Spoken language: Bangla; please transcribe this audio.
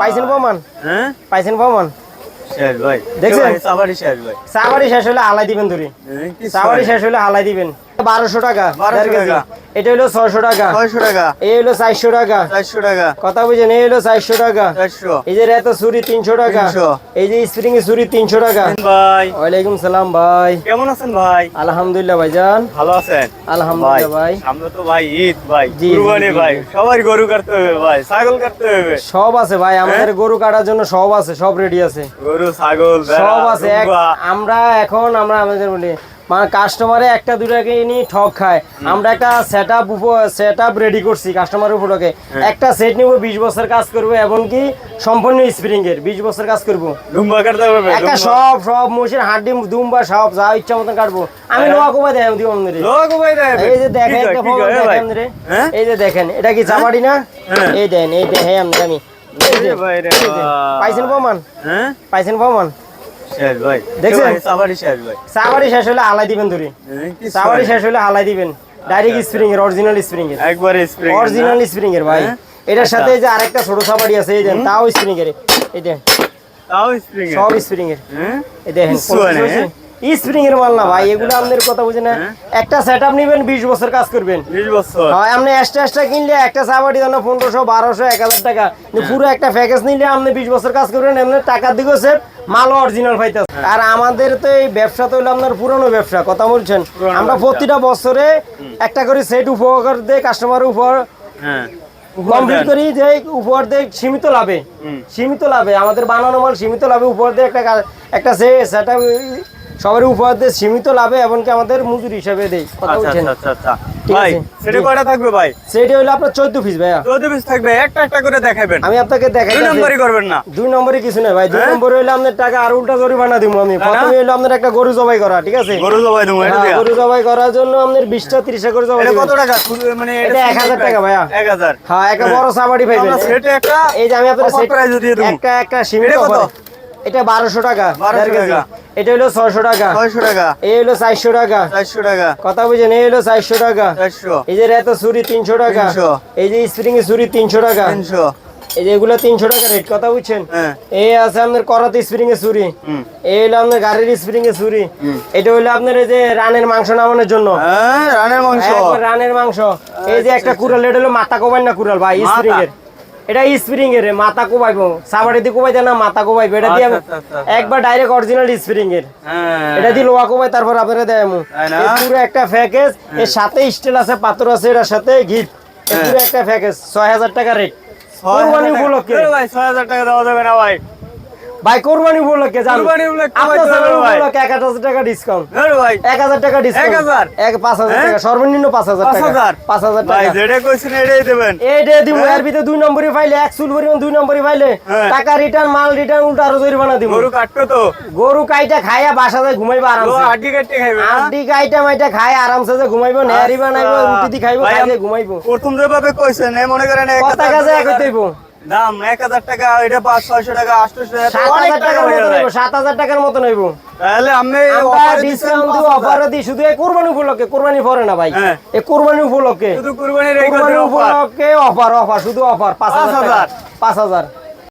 পাইছেন প্রমাণ? হ্যাঁ? পাইছেন প্রমাণ? শেষ দেখছেন? সাবারি শেষ ভাই। সাবারি শেষ হলে হালাই দিবেন ধরে কি সাবারি শেষ হলে হালাই দিবেন। বারোশো টাকা 1200 দেড় কেজি। টাকা। এটা হলো ছয়শো টাকা। ছয়শো টাকা। এই হলো চারশো টাকা। চারশো টাকা। কথা বুঝেন এই হলো চারশো টাকা। এই যে ছুরি তিনশো টাকা। এই যে স্প্রিং এর ছুরি তিনশো টাকা। ভাই? ওয়ালাইকুম সালাম ভাই। কেমন আছেন ভাই? আলহামদুলিল্লাহ ভাইজান। ভালো আছেন? আলহামদুলিল্লাহ ভাই সামনে তো ভাই ঈদ ভাই। জি, কুরবানি ভাই। সবার গরু কাটতে হবে ভাই। ছাগল কাটতে হবে। সব আছে ভাই আমাদের গরু কাটার জন্য সব আছে সব রেডি আছে। গরু ছাগল সব আছে। আমরা এখন আমরা আমাদের বলি মানে কাস্টমারে একটা দুটাকে নিয়ে ঠক খায়। আমরা একটা set up set up ready করছি কাস্টমারের উপলক্ষে হ্যাঁ। একটা সেট নিব বিশ বছর কাজ করব এবং কি সম্পূর্ণ স্প্রিং এর বিশ বছর কাজ করব। দুম্বা কাটতে হবে একটা সব সব মসির হাড্ডি দুম্বা সব যা ইচ্ছা মতন কাটবো। আমি নোয়া কোবাই দেয় দিব এই যে দেখেন একটা ভাই? দেখেন রে হ্যাঁ? এই যে দেখেন এটা কি চাপাটি না? হ্যাঁ। এই দেন এই দেখেন আমি। পাইছেন প্রমাণ? হ্যাঁ? পাইছেন প্রমাণ? ভাই। দেখছেন? সাবারি শেষ ভাই। সাবারি শেষ হলে হালাই দিবেন ধরে সাবারি শেষ হলে আলাই দিবেন। ডাইরেক্ট স্প্রিং এর অরিজিনাল স্প্রিং এর। একবারে স্প্রিং অরিজিনাল স্প্রিং এর ভাই। হ্যাঁ? এটার আচ্ছা। সাথে যে আরেকটা ছোট সাবারি আছে এই দেন তাও স্প্রিং এর। এই দেন তাও স্প্রিং সব স্প্রিং এর। হ্যাঁ? এই দেখেন? স্প্রিং এর মাল না ভাই এগুলো আপনাদের কথা বুঝে না। হ্যাঁ? একটা সেট আপ নিবেন বিশ বছর কাজ করবেন। 20 বছর। হয় আপনি এক্সট্রা এক্সট্রা কিনলে একটা দাম পনেরোশো বারোশো এক হাজার টাকা। পুরো একটা প্যাকেজ নিলে আপনি বিশ বছর কাজ করবেন এমনি টাকার দিকেও সেভ মালও অরিজিনাল পাইতেছে। আর আমাদের তো এই ব্যবসা তো হলো আপনার পুরনো ব্যবসা কথা বলছেন। আমরা প্রতিটা বছরে একটা করে সেট উপহার দিয়ে কাস্টমার উপহার। হ্যাঁ। কমপ্লিট করি যে উপহার দিয়ে সীমিত লাভে। সীমিত লাভে আমাদের বানানো মাল সীমিত লাভে উপহার দিয়ে একটা একটা সেটা সবার উপহার দিয়ে সীমিত লাভে এমনকি আমাদের মজুরি হিসাবে দেই। কথা আচ্ছা বলছেন? আচ্ছা আচ্ছা ভাই আছে। সেটা। কয়টা থাকবে ভাই? সেটা হলো আপনার চোদ্দ পিস ভাইয়া। চৌদ্দ পিস থাকবে একটা একটা করে দেখাবেন। আমি আপনাকে দেখাই দুই নম্বরই করবেন না। দুই নম্বরে কিছু নেই ভাই। দুই হ্যাঁ? নম্বরে হইলে আপনার টাকা আর উল্টা জরিমানা দিব আমি। না, না। প্রথমে হইল আপনার একটা গরু জবাই করা ঠিক আছে? গরু জবাই দেবো এটা হ্যাঁ। গরু জবাই করার জন্য আপনার বিশটা ত্রিশটা করে জবাই এটা কত টাকা? মানে এটা 1000 টাকা ভাইয়া। এক হাজার। হ্যাঁ একটা বড় সাবাড়ি পাইবেন। সেটে একটা এই যে আমি আপনার দিয়ে দেবো। একটা একটা সীমিত কত? এটা বারোশো টাকা 1200 দেড় কেজি। টাকা। এটা হলো ছয়শো টাকা। ছয়শো টাকা। এই হলো চারশো টাকা। চারশো টাকা। কথা বুঝেন এই হলো চারশো টাকা। এই যে রেতো ছুরি তিনশো টাকা। এই যে স্প্রিং এর ছুরি তিনশো টাকা। এই যে এগুলো তিনশো টাকা রেট কথা বুঝছেন? হ্যাঁ। এই আছে আপনার করাতে স্প্রিং এর ছুরি। এই হলো আপনার গাড়ির স্প্রিং এর ছুরি। এটা হলো আপনার এই যে রানের মাংস নামানোর জন্য। হ্যাঁ রানের মাংস। একবার রানের মাংস। এই যে একটা কুড়াল এটা হলো মাথা কোবাই না কুড়াল ভাই স্প্রিং এর। এটা স্প্রিং এর মাথা কোবাইবো। সাবাড়ি দিয়ে কোবাই দেয় না মাথা কোবাইবো। এটা দিয়ে আচ্ছা, আচ্ছা, আচ্ছা। একবার ডাইরেক্ট অরিজিনাল স্প্রিং এর। হ্যাঁ। এটা দিয়ে লোয়া কোবাই তারপর আপনারা দেয়? পুরো একটা প্যাকেজ এর সাথে স্টিল আছে পাথর আছে এটার সাথে গিফট হ্যাঁ। পুরো একটা প্যাকেজ ছয় হাজার টাকা রেট কোরবানি। উপলক্ষে। ভাই ছয় হাজার টাকা দেওয়া যাবে না ভাই। ভাই কোরবানি উপলক্ষে জান কোরবানি উপলক্ষে আপনার কমাইতে হবে চ্যানেল ভাই। উপলক্ষে এক হাজার টাকা ডিসকাউন্ট ধরো ভাই। এক হাজার টাকা ডিসকাউন্ট 1000? এক পাঁচ হাজার হ্যাঁ? টাকা সর্বনিম্ন পাঁচ হাজার পাঁচ টাকা। হাজার? পাঁচ হাজার ভাই যেটা কইছেন এটাই দেবেন। এই ডে দিব হ্যাঁ? এর ভিতরে দুই নম্বরই ফাইলে এক চুল পরিমাণ দুই নম্বরই ফাইলে। হ্যাঁ। টাকা রিটার্ন মাল রিটার্ন উল্টা আরও জরিমানা দিব। গরু কাটবে তো? গরু কাইটা খাইয়া বাসা যায় ঘুমাইবা আরামসে। আড্ডি কাটতে খাইবে না আড্ডি কাইটা মাইটা খায় আরামসে যে ঘুমাইবো নেহারি বানাইবো আচ্ছা। রুটি দি খাইবো আম- ঘুমাইবো। প্রথম যেভাবে কইছেন এ মনে করেন কাজে এক টাকা হইতেইব দাম এক হাজার টাকা এটা পাঁচ ছয়শো টাকা আটশোশো টাকা সাত হাজার টাকা টাকার মতো নেব তাহলে আমি ডিসকাউন্ট অফার দিই শুধু এই কোরবানি উপলক্ষে কোরবানি পরে না ভাই। হ্যাঁ। এই কোরবানি উপলক্ষে। শুধু কুরবানি উপলক্ষে অফার অফার শুধু অফার পাঁচ হাজার। পাঁচ হাজার।